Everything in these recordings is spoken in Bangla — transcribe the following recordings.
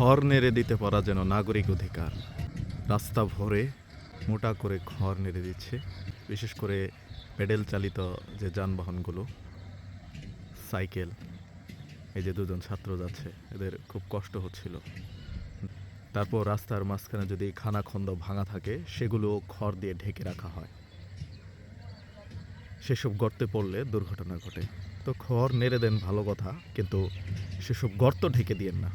খড় নেড়ে দিতে পারা যেন নাগরিক অধিকার। রাস্তা ভরে মোটা করে খড় নেড়ে দিচ্ছে। বিশেষ করে পেডেল চালিত যে যানবাহনগুলো, সাইকেল, এই যে দুজন ছাত্র যাচ্ছে, এদের খুব কষ্ট হচ্ছিল। তারপর রাস্তার মাঝখানে যদি খানাখন্দ ভাঙা থাকে, সেগুলো খড় দিয়ে ঢেকে রাখা হয়। সেসব গর্তে পড়লে দুর্ঘটনা ঘটে। তো খড় নেড়ে দেন ভালো কথা, কিন্তু সেসব গর্ত ঢেকে দিয়েন না।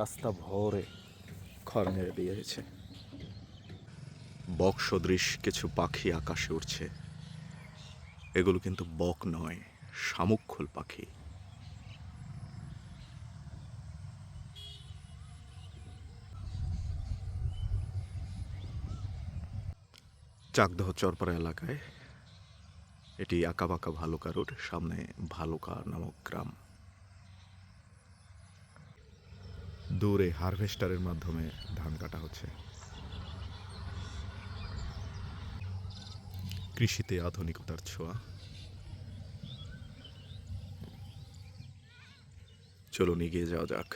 রাস্তা ভরে খড় নেড়ে দিয়েছে বক সদৃশ কিছু পাখি আকাশে উঠছে এগুলো কিন্তু বক নয় শামুকখোল পাখি। চাকদহ চরপাড়া এলাকায়, এটি আঁকাবাঁকা ভালুকা রোড, সামনে ভালুকা নামক গ্রাম। দূরে হারভেস্টারের মাধ্যমে ধান কাটা হচ্ছে। কৃষিতে আধুনিকতার ছোঁয়া। চলুন এগিয়ে যাওয়া যাক।